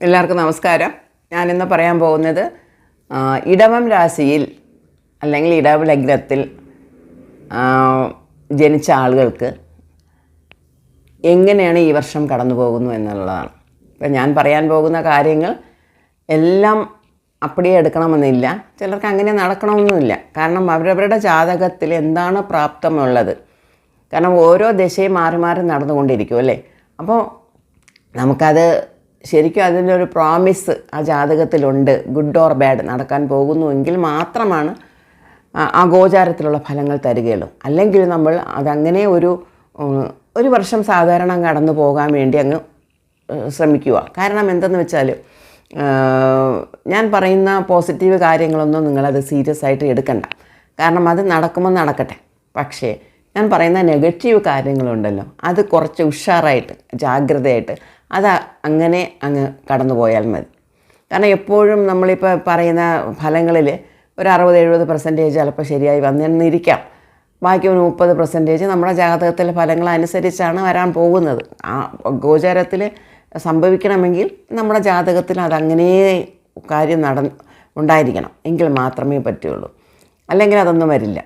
എല്ലാവർക്കും നമസ്കാരം. ഞാനിന്ന് പറയാൻ പോകുന്നത് ഇടവം രാശിയിൽ അല്ലെങ്കിൽ ഇടവ ലഗ്നത്തിൽ ജനിച്ച ആളുകൾക്ക് എങ്ങനെയാണ് ഈ വർഷം കടന്നു പോകുന്നു എന്നുള്ളതാണ്. ഇപ്പം ഞാൻ പറയാൻ പോകുന്ന കാര്യങ്ങൾ എല്ലാം അപ്പടിയെ എടുക്കണമെന്നില്ല. ചിലർക്ക് അങ്ങനെ നടക്കണമെന്നില്ല. കാരണം അവരവരുടെ ജാതകത്തിൽ എന്താണ് പ്രാപ്തമുള്ളത്. കാരണം ഓരോ ദശയും മാറി മാറി നടന്നുകൊണ്ടിരിക്കും അല്ലേ? അപ്പോൾ നമുക്കത് ശരിക്കും അതിന്റെ ഒരു പ്രോമിസ് ആ ജാതകത്തിലുണ്ട്. ഗുഡ് ഓർ ബാഡ് നടക്കാൻ പോകുന്നുവെങ്കിൽ മാത്രമാണ് ആ- ഗോചാരത്തിലുള്ള ഫലങ്ങൾ തരികയുള്ളൂ. അല്ലെങ്കിൽ നമ്മൾ അതങ്ങനെ ഒരു ഒരു വർഷം സാധാരണ കടന്നു പോകാൻ വേണ്ടി അങ്ങ് ശ്രമിക്കുക. കാരണം എന്തെന്ന് വെച്ചാൽ ഞാൻ പറയുന്ന പോസിറ്റീവ് കാര്യങ്ങളൊന്നും നിങ്ങളത് സീരിയസ് ആയിട്ട് എടുക്കണ്ട. കാരണം അത് നടക്കുമ്പോൾ നടക്കട്ടെ. പക്ഷേ ഞാൻ പറയുന്ന നെഗറ്റീവ് കാര്യങ്ങളുണ്ടല്ലോ അത് കുറച്ച് ഉഷാറായിട്ട് ജാഗ്രതയായിട്ട് അത് അങ്ങനെ അങ്ങ് കടന്നു പോയാൽ മതി. കാരണം എപ്പോഴും നമ്മളിപ്പോൾ പറയുന്ന ഫലങ്ങളിൽ ഒരു അറുപത് എഴുപത് പെർസെന്റേജ് ചിലപ്പോൾ ശരിയായി വന്നിരിക്കാം. ബാക്കി ഒരു മുപ്പത് പെർസെന്റേജ് നമ്മുടെ ജാതകത്തിലെ ഫലങ്ങൾ അനുസരിച്ചാണ് വരാൻ പോകുന്നത്. ആ ഗോചാരത്തിൽ സംഭവിക്കണമെങ്കിൽ നമ്മുടെ ജാതകത്തിൽ അതങ്ങനെ കാര്യം നട ഉണ്ടായിരിക്കണം. എങ്കിൽ മാത്രമേ പറ്റുള്ളൂ. അല്ലെങ്കിൽ അതൊന്നും വരില്ല.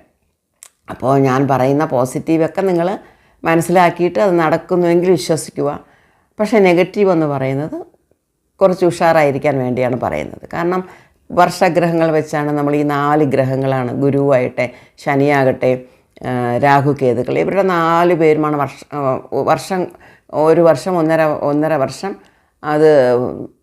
അപ്പോൾ ഞാൻ പറയുന്ന പോസിറ്റീവൊക്കെ നിങ്ങൾ മനസ്സിലാക്കിയിട്ട് അത് നടക്കുന്നുവെങ്കിൽ വിശ്വസിക്കുക. പക്ഷേ നെഗറ്റീവ് എന്ന് പറയുന്നത് കുറച്ച് ഉഷാറായിരിക്കാൻ വേണ്ടിയാണ് പറയുന്നത്. കാരണം വർഷഗ്രഹങ്ങൾ വെച്ചാണ് നമ്മൾ ഈ നാല് ഗ്രഹങ്ങളാണ് ഗുരുവായിട്ടെ ശനിയാകട്ടെ രാഹു കേതുക്കൾ ഇവരുടെ നാല് പേരുമാണ് വർഷ വർഷം ഒരു വർഷം ഒന്നര ഒന്നര വർഷം അത്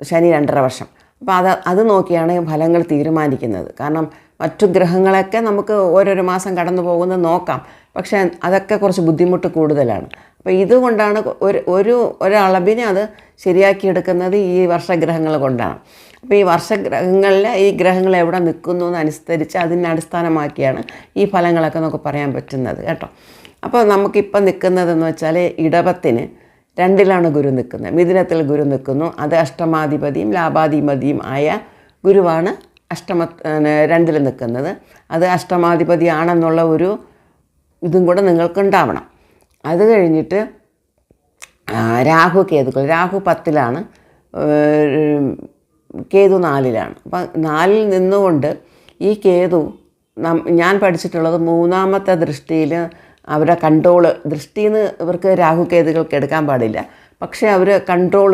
ശനി രണ്ടര വർഷം. അപ്പോൾ അത് അത് നോക്കിയാണ് ഫലങ്ങൾ തീരുമാനിക്കുന്നത്. കാരണം മറ്റു ഗ്രഹങ്ങളൊക്കെ നമുക്ക് ഓരോരോ മാസം കടന്നു പോകുന്നത് നോക്കാം. പക്ഷേ അതൊക്കെ കുറച്ച് ബുദ്ധിമുട്ട് കൂടുതലാണ്. അപ്പോൾ ഇതുകൊണ്ടാണ് ഒരു ഒരു ഒരളവിനെ അത് ശരിയാക്കിയെടുക്കുന്നത് ഈ വർഷഗ്രഹങ്ങൾ കൊണ്ടാണ്. അപ്പോൾ ഈ വർഷഗ്രഹങ്ങളിൽ ഈ ഗ്രഹങ്ങൾ എവിടെ നിൽക്കുന്നു എന്നനുസരിച്ച് അതിനെ അടിസ്ഥാനമാക്കിയാണ് ഈ ഫലങ്ങളൊക്കെ നമുക്ക് പറയാൻ പറ്റുന്നത് കേട്ടോ. അപ്പോൾ നമുക്കിപ്പോൾ നിൽക്കുന്നതെന്ന് വെച്ചാൽ ഇടവത്തിന് രണ്ടിലാണ് ഗുരു നിൽക്കുന്നത്. മിഥുനത്തിൽ ഗുരു നിൽക്കുന്നു. അത് അഷ്ടമാധിപതിയും ലാഭാധിപതിയും ആയ ഗുരുവാണ് അഷ്ടമ രണ്ടിൽ നിൽക്കുന്നത്. അത് അഷ്ടമാധിപതിയാണെന്നുള്ള ഒരു ഇതും കൂടെ നിങ്ങൾക്കുണ്ടാവണം. അത് കഴിഞ്ഞിട്ട് രാഹു കേതുക്കൾ. രാഹു പത്തിലാണ് കേതു നാലിലാണ്. അപ്പം നാലിൽ നിന്നുകൊണ്ട് ഈ കേതു ഞാൻ പഠിച്ചിട്ടുള്ളത് മൂന്നാമത്തെ ദൃഷ്ടിയിൽ അവരുടെ കൺട്രോൾ ദൃഷ്ടിയിൽ നിന്ന് ഇവർക്ക് രാഹു കേതുകൾക്ക് എടുക്കാൻ പാടില്ല. പക്ഷേ അവർ കൺട്രോൾ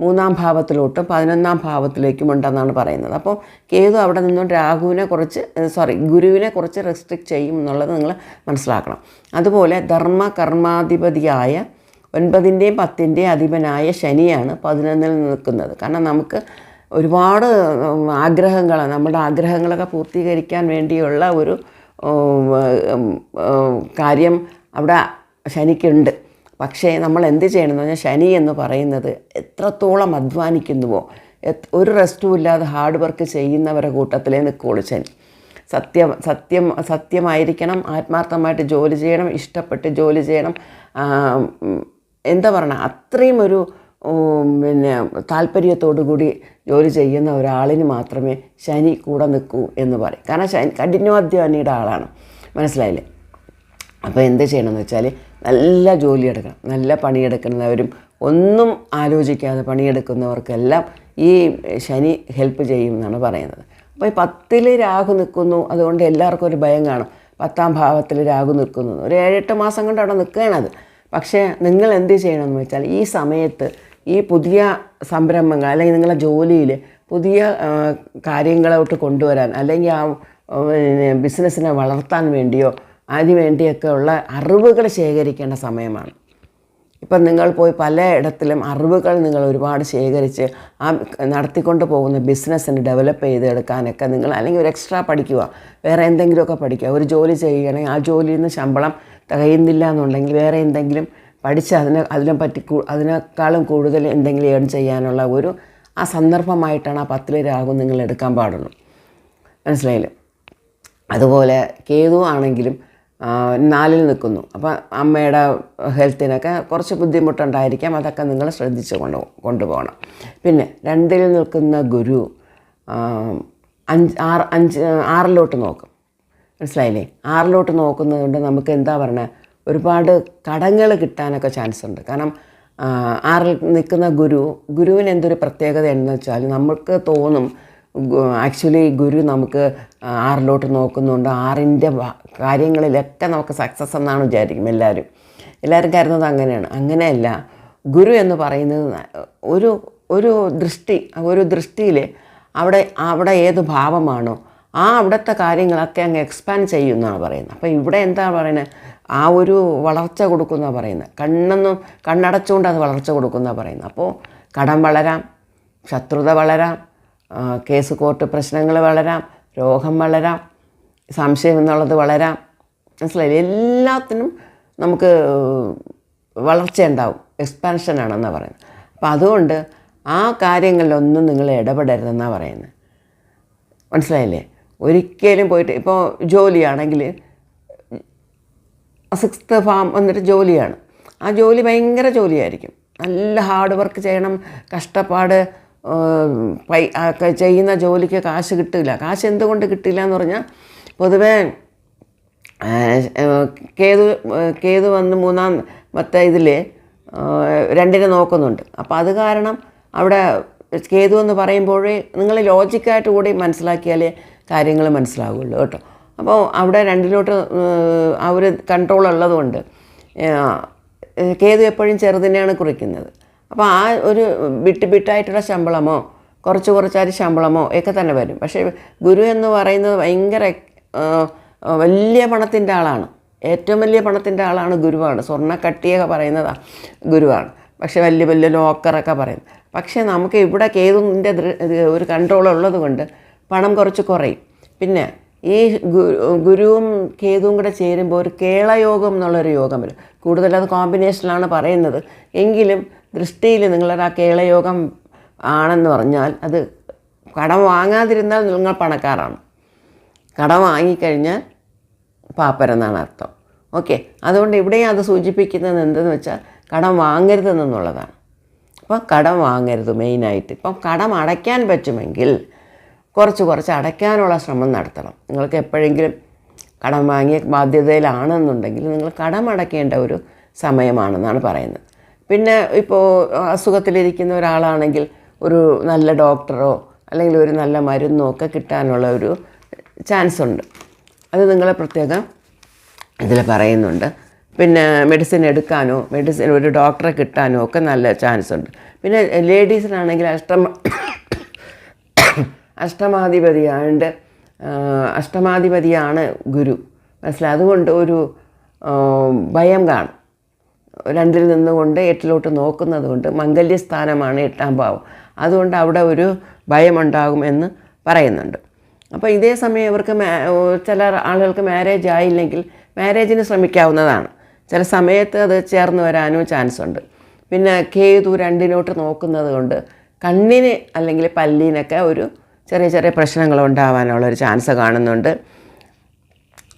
മൂന്നാം ഭാവത്തിലോട്ടും പതിനൊന്നാം ഭാവത്തിലേക്കും ഉണ്ടെന്നാണ് പറയുന്നത്. അപ്പോൾ കേതു അവിടെ നിന്നും രാഹുവിനെ കുറച്ച് സോറി ഗുരുവിനെ കുറച്ച് റെസ്ട്രിക്റ്റ് ചെയ്യും എന്നുള്ളത് നിങ്ങൾ മനസ്സിലാക്കണം. അതുപോലെ ധർമ്മ കർമാധിപതിയായ ഒൻപതിന്റെയും പത്തിന്റെയും അധിപനായ ശനിയാണ് പതിനൊന്നിൽ നിൽക്കുന്നത്. കാരണം നമുക്ക് ഒരുപാട് ആഗ്രഹങ്ങൾ നമ്മുടെ ആഗ്രഹങ്ങളൊക്കെ പൂർത്തീകരിക്കാൻ വേണ്ടിയുള്ള ഒരു കാര്യം അവിടെ ശനിക്കുണ്ട്. പക്ഷേ നമ്മൾ എന്ത് ചെയ്യണമെന്ന് പറഞ്ഞാൽ ശനി എന്ന് പറയുന്നത് എത്രത്തോളം അധ്വാനിക്കുന്നുവോ ഒരു റെസ്റ്റും ഇല്ലാതെ ഹാർഡ് വർക്ക് ചെയ്യുന്നവരുടെ കൂട്ടത്തിലേ നിൽക്കുള്ളൂ ശനി. സത്യം സത്യം സത്യമായിരിക്കണം ആത്മാർത്ഥമായിട്ട് ജോലി ചെയ്യണം ഇഷ്ടപ്പെട്ട് ജോലി ചെയ്യണം. എന്താ പറയണ അത്രയും ഒരു പിന്നെ താല്പര്യത്തോടു കൂടി ജോലി ചെയ്യുന്ന ഒരാളിന് മാത്രമേ ശനി കൂടെ നിൽക്കൂ എന്ന് പറയും. കാരണം ശനി കഠിനാധ്വാനിയുടെ ആളാണ്. മനസ്സിലായില്ലേ? അപ്പോൾ എന്ത് ചെയ്യണമെന്ന് വെച്ചാൽ നല്ല ജോലി എടുക്കണം നല്ല പണിയെടുക്കുന്നവരും ഒന്നും ആലോചിക്കാതെ പണിയെടുക്കുന്നവർക്കെല്ലാം ഈ ശനി ഹെൽപ്പ് ചെയ്യും എന്നാണ് പറയുന്നത്. അപ്പോൾ ഈ പത്തിൽ രാഹു നിൽക്കുന്നു അതുകൊണ്ട് എല്ലാവർക്കും ഒരു ഭയം കാണും. പത്താം ഭാവത്തിൽ രാഹു നിൽക്കുന്നു. ഒരു ഏഴെട്ട് മാസം കൊണ്ട് അവിടെ നിൽക്കുകയാണത് പക്ഷേ നിങ്ങൾ എന്ത് ചെയ്യണമെന്ന് വെച്ചാൽ ഈ സമയത്ത് ഈ പുതിയ സംരംഭങ്ങൾ അല്ലെങ്കിൽ നിങ്ങളുടെ ജോലിയിൽ പുതിയ കാര്യങ്ങളോട്ട് കൊണ്ടുവരാൻ അല്ലെങ്കിൽ ആ ബിസിനസ്സിനെ വളർത്താൻ വേണ്ടിയോ അതിന് വേണ്ടിയൊക്കെ ഉള്ള അറിവുകൾ ശേഖരിക്കേണ്ട സമയമാണ്. ഇപ്പം നിങ്ങൾ പോയി പലയിടത്തിലും അറിവുകൾ നിങ്ങൾ ഒരുപാട് ശേഖരിച്ച് ആ നടത്തിക്കൊണ്ട് പോകുന്ന ബിസിനസ്സിന് ഡെവലപ്പ് ചെയ്തെടുക്കാനൊക്കെ നിങ്ങൾ അല്ലെങ്കിൽ ഒരു എക്സ്ട്രാ പഠിക്കുക വേറെ എന്തെങ്കിലുമൊക്കെ പഠിക്കുക. ഒരു ജോലി ചെയ്യുകയാണെങ്കിൽ ആ ജോലിയിൽ നിന്ന് ശമ്പളം തികയുന്നില്ല എന്നുണ്ടെങ്കിൽ വേറെ എന്തെങ്കിലും പഠിച്ച് അതിനെ അതിനെ പറ്റി അതിനേക്കാളും കൂടുതൽ എന്തെങ്കിലും ഏൺ ചെയ്യാനുള്ള ഒരു ആ സന്ദർഭമായിട്ടാണ് ആ പത്തിലെ രാഗം നിങ്ങൾ എടുക്കാൻ പാടുള്ളൂ. മനസ്സിലായില്ലേ? അതുപോലെ കേതു ആണെങ്കിലും നാലിൽ നിൽക്കുന്നു. അപ്പം അമ്മയുടെ ഹെൽത്തിനൊക്കെ കുറച്ച് ബുദ്ധിമുട്ടുണ്ടായിരിക്കാം. അതൊക്കെ നിങ്ങൾ ശ്രദ്ധിച്ച് കൊണ്ട് കൊണ്ടുപോകണം. പിന്നെ രണ്ടിൽ നിൽക്കുന്ന ഗുരു അഞ്ച് ആറ് അഞ്ച് ആറിലോട്ട് നോക്കും. മനസ്സിലായില്ലേ? ആറിലോട്ട് നോക്കുന്നത് കൊണ്ട് നമുക്ക് എന്താ പറയുക ഒരുപാട് കടങ്ങൾ കിട്ടാനൊക്കെ ചാൻസ് ഉണ്ട്. കാരണം ആറിൽ നിൽക്കുന്ന ഗുരു ഗുരുവിന് എന്തൊരു പ്രത്യേകത എന്ന് വെച്ചാൽ നമുക്ക് തോന്നും ആക്ച്വലി ഗുരു നമുക്ക് ആറിലോട്ട് നോക്കുന്നുണ്ട്. ആറിന്റെ കാര്യങ്ങളിലൊക്കെ നമുക്ക് സക്സസ് എന്നാണ് വിചാരിക്കും എല്ലാവരും. എല്ലാവരും കരുതുന്നത് അങ്ങനെയാണ്. അങ്ങനെയല്ല. ഗുരു എന്ന് പറയുന്നത് ഒരു ഒരു ദൃഷ്ടി ഒരു ദൃഷ്ടിയിൽ അവിടെ അവിടെ ഏത് ഭാവമാണോ ആ അവിടുത്തെ കാര്യങ്ങളൊക്കെ അങ്ങ് എക്സ്പാൻഡ് ചെയ്യുമെന്നാണ് പറയുന്നത്. അപ്പോൾ ഇവിടെ എന്താ പറയുന്നത് ആ ഒരു വളർച്ച കൊടുക്കുന്ന പറയുന്നത്. കണ്ണെന്നും കണ്ണടച്ചുകൊണ്ട് അത് വളർച്ച കൊടുക്കുന്ന പറയുന്നത്. അപ്പോൾ കടം വളരാം ശത്രുത വളരാം കേസ് കോർട്ട് പ്രശ്നങ്ങൾ വളരാം രോഗം വളരാം സംശയം എന്നുള്ളത് വളരാം. മനസ്സിലായി എല്ലാത്തിനും നമുക്ക് വളർച്ച ഉണ്ടാവും. എക്സ്പാൻഷനാണെന്നാണ് പറയുന്നത്. അപ്പോൾ അതുകൊണ്ട് ആ കാര്യങ്ങളിലൊന്നും നിങ്ങൾ ഇടപെടരുതെന്നാണ് പറയുന്നത്. മനസ്സിലായില്ലേ? ഒരിക്കലും പോയിട്ട് ഇപ്പോൾ ജോലിയാണെങ്കിൽ സിക്സ്ത് ഫാം വന്നിട്ട് ജോലിയാണ്. ആ ജോലി ഭയങ്കര ജോലിയായിരിക്കും. നല്ല ഹാർഡ് വർക്ക് ചെയ്യണം കഷ്ടപ്പാട് ചെയ്യുന്ന ജോലിക്ക് കാശ് കിട്ടില്ല. കാശ് എന്തുകൊണ്ട് കിട്ടില്ല എന്ന് പറഞ്ഞാൽ പൊതുവേ കേതു കേതു വന്ന് മൂന്നാം മറ്റേ ഇതിൽ രണ്ടിനെ നോക്കുന്നുണ്ട്. അപ്പോൾ അത് കാരണം അവിടെ കേതു എന്ന് പറയുമ്പോഴേ നിങ്ങൾ ലോജിക്കായിട്ട് കൂടി മനസ്സിലാക്കിയാലേ കാര്യങ്ങൾ മനസ്സിലാവുള്ളൂ കേട്ടോ. അപ്പോൾ അവിടെ രണ്ടിലോട്ട് ആ ഒരു കൺട്രോൾ ഉള്ളതുകൊണ്ട് കേതു എപ്പോഴും ചെറുതിനെയാണ് കുറിക്കുന്നത്. അപ്പോൾ ആ ഒരു ബിട്ട് ബിട്ടായിട്ടുള്ള ശമ്പളമോ കുറച്ച് കുറച്ചായിട്ട് ശമ്പളമോ ഒക്കെ തന്നെ വരും. പക്ഷേ ഗുരു എന്ന് പറയുന്നത് ഭയങ്കര വലിയ പണത്തിന്റെ ആളാണ്. ഏറ്റവും വലിയ പണത്തിന്റെ ആളാണ് ഗുരുവാണ്. സ്വർണക്കട്ടിയൊക്കെ പറയുന്നതാണ് ഗുരുവാണ്. പക്ഷേ വലിയ വലിയ ലോക്കറൊക്കെ പറയും പക്ഷേ നമുക്ക് ഇവിടെ കേതുവിന്റെ ഒരു കൺട്രോൾ ഉള്ളത് കൊണ്ട് പണം കുറച്ച് കുറയും. പിന്നെ ഈ ഗുരുവും കേതുവും കൂടെ ചേരുമ്പോൾ ഒരു കേളയോഗം എന്നുള്ളൊരു യോഗം വരും. കൂടുതലത് കോമ്പിനേഷനിലാണ് പറയുന്നത്. എങ്കിലും ദൃഷ്ടിയിൽ നിങ്ങളുടെ ആ കേളയോഗം ആണെന്ന് പറഞ്ഞാൽ അത് കടം വാങ്ങാതിരുന്നാൽ നിങ്ങൾ പണക്കാരാണ്. കടം വാങ്ങിക്കഴിഞ്ഞാൽ പാപ്പരെന്നാണ് അർത്ഥം. ഓക്കെ. അതുകൊണ്ട് ഇവിടെയും അത് സൂചിപ്പിക്കുന്നത് എന്തെന്ന് വെച്ചാൽ കടം വാങ്ങരുതെന്നുള്ളതാണ്. അപ്പോൾ കടം വാങ്ങരുത് മെയിനായിട്ട്. ഇപ്പം കടം അടയ്ക്കാൻ പറ്റുമെങ്കിൽ കുറച്ച് കുറച്ച് അടയ്ക്കാനുള്ള ശ്രമം നടത്തണം. നിങ്ങൾക്ക് എപ്പോഴെങ്കിലും കടം വാങ്ങിയ ബാധ്യതയിലാണെന്നുണ്ടെങ്കിൽ നിങ്ങൾ കടം അടയ്ക്കേണ്ട ഒരു സമയമാണെന്നാണ് പറയുന്നത്. പിന്നെ ഇപ്പോൾ അസുഖത്തിലിരിക്കുന്ന ഒരാളാണെങ്കിൽ ഒരു നല്ല ഡോക്ടറോ അല്ലെങ്കിൽ ഒരു നല്ല മരുന്നോ ഒക്കെ കിട്ടാനുള്ള ഒരു ചാൻസ് ഉണ്ട്. അത് നിങ്ങളെ പ്രത്യേകം ഇതിൽ പറയുന്നുണ്ട്. പിന്നെ മെഡിസിൻ എടുക്കാനോ മെഡിസിൻ ഒരു ഡോക്ടറെ കിട്ടാനോ ഒക്കെ നല്ല ചാൻസ് ഉണ്ട്. പിന്നെ ലേഡീസിനാണെങ്കിൽ അഷ്ടമ അഷ്ടമാധിപതിയാണ്ട് അഷ്ടമാധിപതിയാണ് ഗുരു. മനസ്സിലായി അതുകൊണ്ട് ഒരു ഭയം കാണും. രണ്ടിൽ നിന്നുകൊണ്ട് എട്ടിലോട്ട് നോക്കുന്നത് കൊണ്ട് മംഗല്യസ്ഥാനമാണ് എട്ടാം ഭാവം. അതുകൊണ്ട് അവിടെ ഒരു ഭയമുണ്ടാകും എന്ന് പറയുന്നുണ്ട്. അപ്പോൾ ഇതേ സമയം ഇവർക്ക് ചില ആളുകൾക്ക് മാരേജ് ആയില്ലെങ്കിൽ മാരേജിന് ശ്രമിക്കാവുന്നതാണ്. ചില സമയത്ത് അത് ചേർന്ന് വരാനും ചാൻസ് ഉണ്ട്. പിന്നെ കേതു രണ്ടിനോട്ട് നോക്കുന്നത് കൊണ്ട് കണ്ണിന് അല്ലെങ്കിൽ പല്ലിനൊക്കെ ഒരു ചെറിയ ചെറിയ പ്രശ്നങ്ങൾ ഉണ്ടാവാനുള്ള ഒരു ചാൻസ് കാണുന്നുണ്ട്.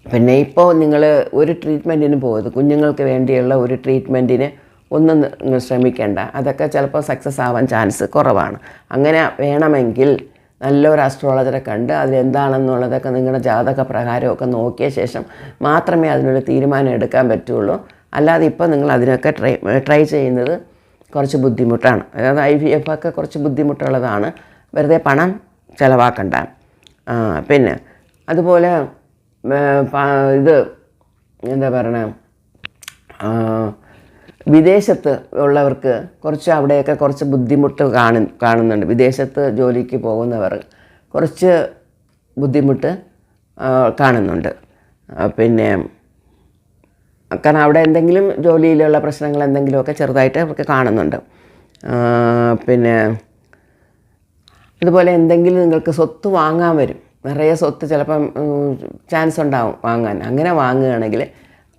പിന്നെ ഇപ്പോൾ നിങ്ങൾ ഒരു ട്രീറ്റ്മെന്റിന് പോകരുത് കുഞ്ഞുങ്ങൾക്ക് വേണ്ടിയുള്ള ഒരു ട്രീറ്റ്മെന്റിന് ഒന്നും നിങ്ങൾ ശ്രമിക്കേണ്ട. അതൊക്കെ ചിലപ്പോൾ സക്സസ് ആവാൻ ചാൻസ് കുറവാണ്. അങ്ങനെ വേണമെങ്കിൽ നല്ലൊരു അസ്ട്രോളജറെ കണ്ട് അതിലെന്താണെന്നുള്ളതൊക്കെ നിങ്ങളുടെ ജാതക പ്രകാരമൊക്കെ നോക്കിയ ശേഷം മാത്രമേ അതിനൊരു തീരുമാനം എടുക്കാൻ പറ്റുള്ളൂ. അല്ലാതെ ഇപ്പോൾ നിങ്ങൾ അതിനൊക്കെ ട്രൈ ട്രൈ ചെയ്യുന്നത് കുറച്ച് ബുദ്ധിമുട്ടാണ്. അതായത് ഐ വി എഫ് ഒക്കെ കുറച്ച് ബുദ്ധിമുട്ടുള്ളതാണ്. വെറുതെ പണം ചിലവാക്കണ്ട. പിന്നെ അതുപോലെ ഇത് എന്താ പറയണേ? വിദേശത്ത് ഉള്ളവർക്ക് കുറച്ച് അവിടെയൊക്കെ കുറച്ച് ബുദ്ധിമുട്ട് കാണു കാണുന്നുണ്ട്. വിദേശത്ത് ജോലിക്ക് പോകുന്നവർ കുറച്ച് ബുദ്ധിമുട്ട് കാണുന്നുണ്ട്. പിന്നെ കാരണം അവിടെ എന്തെങ്കിലും ജോലിയിലുള്ള പ്രശ്നങ്ങൾ എന്തെങ്കിലുമൊക്കെ ചെറുതായിട്ട് അവർക്ക് കാണുന്നുണ്ട്. പിന്നെ അതുപോലെ എന്തെങ്കിലും നിങ്ങൾക്ക് സ്വത്ത് വാങ്ങാൻ വരും. നിറയെ സ്വത്ത് ചിലപ്പം ചാൻസ് ഉണ്ടാവും വാങ്ങാൻ. അങ്ങനെ വാങ്ങുകയാണെങ്കിൽ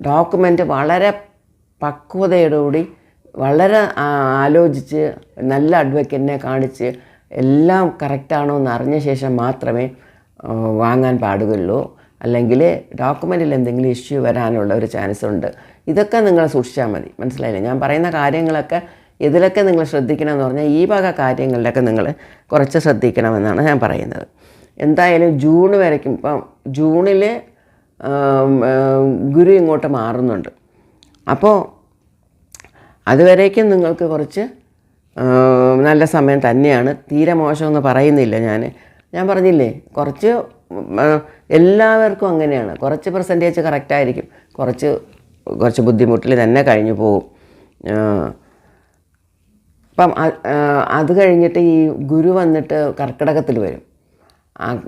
ഡോക്യുമെന്റ് വളരെ പക്വതയോടുകൂടി വളരെ ആലോചിച്ച് നല്ല അഡ്വക്കറ്റിനെ കാണിച്ച് എല്ലാം കറക്റ്റാണോ എന്ന് അറിഞ്ഞ ശേഷം മാത്രമേ വാങ്ങാൻ പാടുകയുള്ളൂ. അല്ലെങ്കിൽ ഡോക്യുമെന്റിൽ എന്തെങ്കിലും ഇഷ്യൂ വരാനുള്ള ഒരു ചാൻസ് ഉണ്ട്. ഇതൊക്കെ നിങ്ങൾ സൂക്ഷിച്ചാൽ മതി. മനസ്സിലായില്ലേ? ഞാൻ പറയുന്ന കാര്യങ്ങളൊക്കെ ഇതിലൊക്കെ നിങ്ങൾ ശ്രദ്ധിക്കണമെന്ന് പറഞ്ഞാൽ ഈ വക കാര്യങ്ങളിലൊക്കെ നിങ്ങൾ കുറച്ച് ശ്രദ്ധിക്കണമെന്നാണ് ഞാൻ പറയുന്നത്. എന്തായാലും ജൂൺ വരയ്ക്കും. ഇപ്പം ജൂണിൽ ഗുരു ഇങ്ങോട്ട് മാറുന്നുണ്ട്. അപ്പോൾ അതുവരേക്കും നിങ്ങൾക്ക് കുറച്ച് നല്ല സമയം തന്നെയാണ്. തീരെ മോശമെന്ന് പറയുന്നില്ല ഞാൻ ഞാൻ പറഞ്ഞില്ലേ കുറച്ച് എല്ലാവർക്കും അങ്ങനെയാണ്. കുറച്ച് പെർസെന്റേജ് കറക്റ്റായിരിക്കും കുറച്ച് കുറച്ച് ബുദ്ധിമുട്ടിൽ തന്നെ കഴിഞ്ഞു പോകും. അപ്പം അത് കഴിഞ്ഞിട്ട് ഈ ഗുരു വന്നിട്ട് കർക്കിടകത്തിൽ വരും.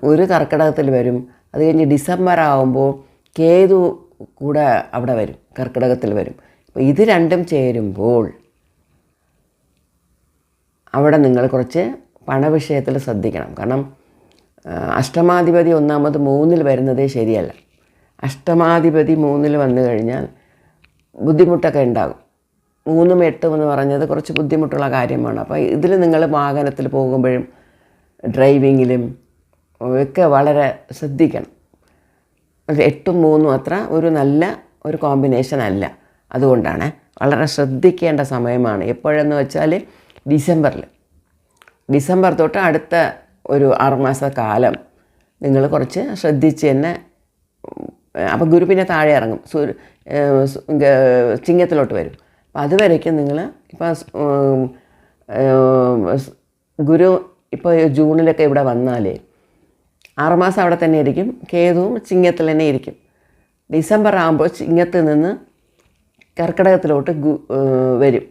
ഒരു കർക്കിടകത്തിൽ വരും. അത് കഴിഞ്ഞ് ഡിസംബർ ആകുമ്പോൾ കേതു കൂടെ അവിടെ വരും കർക്കിടകത്തിൽ വരും. അപ്പോൾ ഇത് രണ്ടും ചേരുമ്പോൾ അവിടെ നിങ്ങൾ കുറച്ച് പണവിഷയത്തിൽ ശ്രദ്ധിക്കണം. കാരണം അഷ്ടമാധിപതി ഒന്നാമത് മൂന്നിൽ വരുന്നതേ ശരിയല്ല. അഷ്ടമാധിപതി മൂന്നിൽ വന്നു കഴിഞ്ഞാൽ ബുദ്ധിമുട്ടൊക്കെ ഉണ്ടാകും. മൂന്നും എട്ടും എന്ന് പറഞ്ഞത് കുറച്ച് ബുദ്ധിമുട്ടുള്ള കാര്യമാണ്. അപ്പോൾ ഇതിൽ നിങ്ങൾ വാഹനത്തിൽ പോകുമ്പോഴും ഡ്രൈവിങ്ങിലും ഒക്കെ വളരെ ശ്രദ്ധിക്കണം. എട്ടും മൂന്നും അത്ര ഒരു നല്ല ഒരു കോമ്പിനേഷൻ അല്ല. അതുകൊണ്ടാണ് വളരെ ശ്രദ്ധിക്കേണ്ട സമയമാണ്. എപ്പോഴെന്ന് വെച്ചാൽ ഡിസംബറിൽ. ഡിസംബർ തൊട്ട് അടുത്ത ഒരു ആറുമാസ കാലം നിങ്ങൾ കുറച്ച് ശ്രദ്ധിച്ച് തന്നെ അപ്പോൾ ഗുരു പിന്നെ താഴെ ഇറങ്ങും. സൂര്യ ചിങ്ങത്തിലോട്ട് വരും. അപ്പം അതുവരേക്കും നിങ്ങൾ ഇപ്പോൾ ഗുരു ഇപ്പോൾ ജൂണിലൊക്കെ ഇവിടെ വന്നാൽ ആറുമാസം അവിടെ തന്നെ ഇരിക്കും. കേതുവും ചിങ്ങത്തിൽ തന്നെ ഇരിക്കും. ഡിസംബർ ആകുമ്പോൾ ചിങ്ങത്തിൽ നിന്ന് കർക്കിടകത്തിലോട്ട് വരും.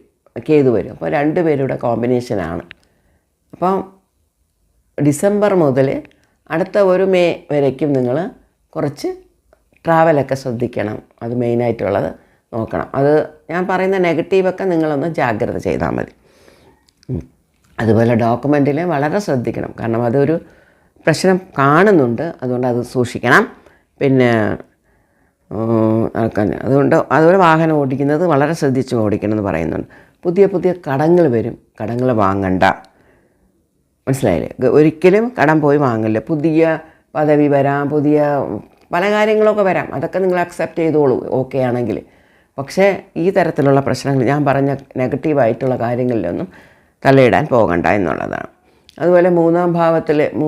കേതു വരും. അപ്പോൾ രണ്ട് പേരുടെ കോമ്പിനേഷനാണ് അപ്പം ഡിസംബർ മുതൽ അടുത്ത ഒരു മേ വരയ്ക്കും നിങ്ങൾ കുറച്ച് ട്രാവലൊക്കെ ശ്രദ്ധിക്കണം. അത് മെയിനായിട്ടുള്ളത് നോക്കണം. അത് ഞാൻ പറയുന്ന നെഗറ്റീവൊക്കെ നിങ്ങളൊന്ന് ജാഗ്രത ചെയ്താൽ മതി. അതുപോലെ ഡോക്യുമെന്റിൽ വളരെ ശ്രദ്ധിക്കണം. കാരണം അതൊരു പ്രശ്നം കാണുന്നുണ്ട്. അതുകൊണ്ട് അത് സൂക്ഷിക്കണം. പിന്നെ അതുകൊണ്ട് അതുപോലെ വാഹനം ഓടിക്കുന്നത് വളരെ ശ്രദ്ധിച്ച് ഓടിക്കണം എന്ന് പറയുന്നുണ്ട്. പുതിയ പുതിയ കടങ്ങൾ വരും. കടങ്ങൾ വാങ്ങണ്ട. മനസ്സിലായില്ലേ? ഒരിക്കലും കടം പോയി വാങ്ങില്ല പുതിയ പദവി വരാം പുതിയ പല കാര്യങ്ങളൊക്കെ വരാം. അതൊക്കെ നിങ്ങൾ അക്സെപ്റ്റ് ചെയ്തോളൂ. ഓക്കെ ആണെങ്കിൽ. പക്ഷേ ഈ തരത്തിലുള്ള പ്രശ്നങ്ങൾ ഞാൻ പറഞ്ഞ നെഗറ്റീവായിട്ടുള്ള കാര്യങ്ങളിലൊന്നും തലയിടാൻ പോകണ്ട എന്നുള്ളതാണ്. അതുപോലെ മൂന്നാം ഭാവത്തിൽ മൂ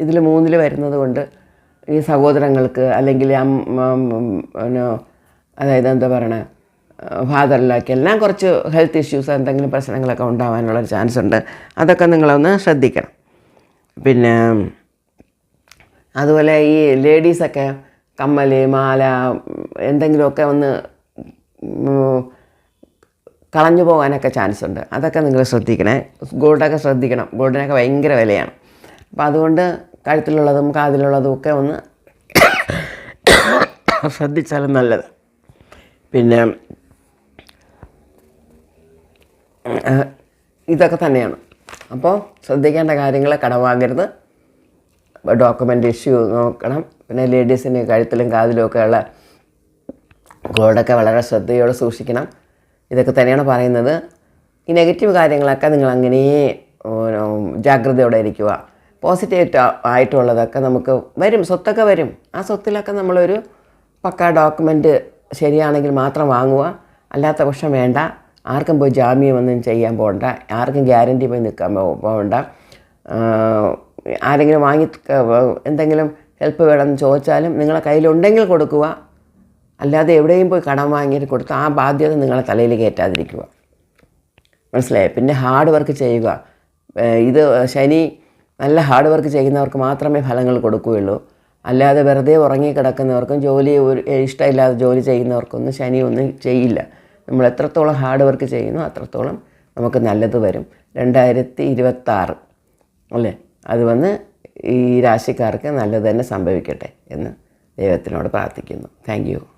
ഇതിൽ മൂന്നിൽ വരുന്നത് കൊണ്ട് ഈ സഹോദരങ്ങൾക്ക് അല്ലെങ്കിൽ അതായത് എന്താ പറയണേ ഫാദറിലൊക്കെ എല്ലാം കുറച്ച് ഹെൽത്ത് ഇഷ്യൂസ് എന്തെങ്കിലും പ്രശ്നങ്ങളൊക്കെ ഉണ്ടാകാനുള്ളൊരു ചാൻസ് ഉണ്ട്. അതൊക്കെ നിങ്ങളൊന്ന് ശ്രദ്ധിക്കണം. പിന്നെ അതുപോലെ ഈ ലേഡീസൊക്കെ കമ്മൽ മാല എന്തെങ്കിലുമൊക്കെ ഒന്ന് കളഞ്ഞു പോകാനൊക്കെ ചാൻസ് ഉണ്ട്. അതൊക്കെ നിങ്ങൾ ശ്രദ്ധിക്കണേ. ഗോൾഡൊക്കെ ശ്രദ്ധിക്കണം. ഗോൾഡിനൊക്കെ ഭയങ്കര വിലയാണ്. അപ്പോൾ അതുകൊണ്ട് കഴുത്തിലുള്ളതും കാതിലുള്ളതും ഒക്കെ ഒന്ന് ശ്രദ്ധിച്ചാലും നല്ലത്. പിന്നെ ഇതൊക്കെ തന്നെയാണ്. അപ്പോൾ ശ്രദ്ധിക്കേണ്ട കാര്യങ്ങൾ കടവാകരുത് ഡോക്യുമെന്റ് ഇഷ്യൂ നോക്കണം. പിന്നെ ലേഡീസിന് കഴുത്തിലും കാതിലും ഒക്കെ ഉള്ള ഗോൾഡൊക്കെ വളരെ ശ്രദ്ധയോടെ സൂക്ഷിക്കണം. ഇതൊക്കെ തന്നെയാണ് പറയുന്നത്. ഈ നെഗറ്റീവ് കാര്യങ്ങളൊക്കെ നിങ്ങൾ അങ്ങനെ ജാഗ്രതയോടെ ഇരിക്കുക. പോസിറ്റീവ് ആയിട്ടുള്ളതൊക്കെ നമുക്ക് വരും സ്വത്തൊക്കെ വരും. ആ സ്വത്തിലൊക്കെ നമ്മളൊരു പക്ക ഡോക്യുമെന്റ് ശരിയാണെങ്കിൽ മാത്രം വാങ്ങുക. അല്ലാത്ത പക്ഷം വേണ്ട. ആർക്കും പോയി ജാമ്യമൊന്നും ചെയ്യാൻ പോകണ്ട ആർക്കും ഗ്യാരണ്ടി പോയി നിൽക്കാൻ പോകണ്ട ആരെങ്കിലും വാങ്ങി എന്തെങ്കിലും ഹെൽപ്പ് വേണമെന്ന് ചോദിച്ചാലും നിങ്ങളെ കയ്യിലുണ്ടെങ്കിൽ കൊടുക്കുക. അല്ലാതെ എവിടെയും പോയി കടം വാങ്ങിയിട്ട് കൊടുത്ത് ആ ബാധ്യത നിങ്ങളെ തലയിൽ കയറ്റാതിരിക്കുക. മനസ്സിലായോ? പിന്നെ ഹാർഡ് വർക്ക് ചെയ്യുക. ഇത് ശനി നല്ല ഹാർഡ് വർക്ക് ചെയ്യുന്നവർക്ക് മാത്രമേ ഫലങ്ങൾ കൊടുക്കുകയുള്ളൂ. അല്ലാതെ വെറുതെ ഉറങ്ങി കിടക്കുന്നവർക്കും ജോലി ഒരു ഇഷ്ടമില്ലാതെ ജോലി ചെയ്യുന്നവർക്കൊന്നും ശനി ഒന്നും ചെയ്യില്ല. നമ്മൾ എത്രത്തോളം ഹാർഡ് വർക്ക് ചെയ്യുന്നു അത്രത്തോളം നമുക്ക് നല്ലത് വരും. രണ്ടായിരത്തി ഇരുപത്താറ് അല്ലേ? അത് വന്ന് ഈ രാശിക്കാർക്ക് നല്ലത് തന്നെ സംഭവിക്കട്ടെ എന്ന് ദൈവത്തിനോട് പ്രാർത്ഥിക്കുന്നു. താങ്ക്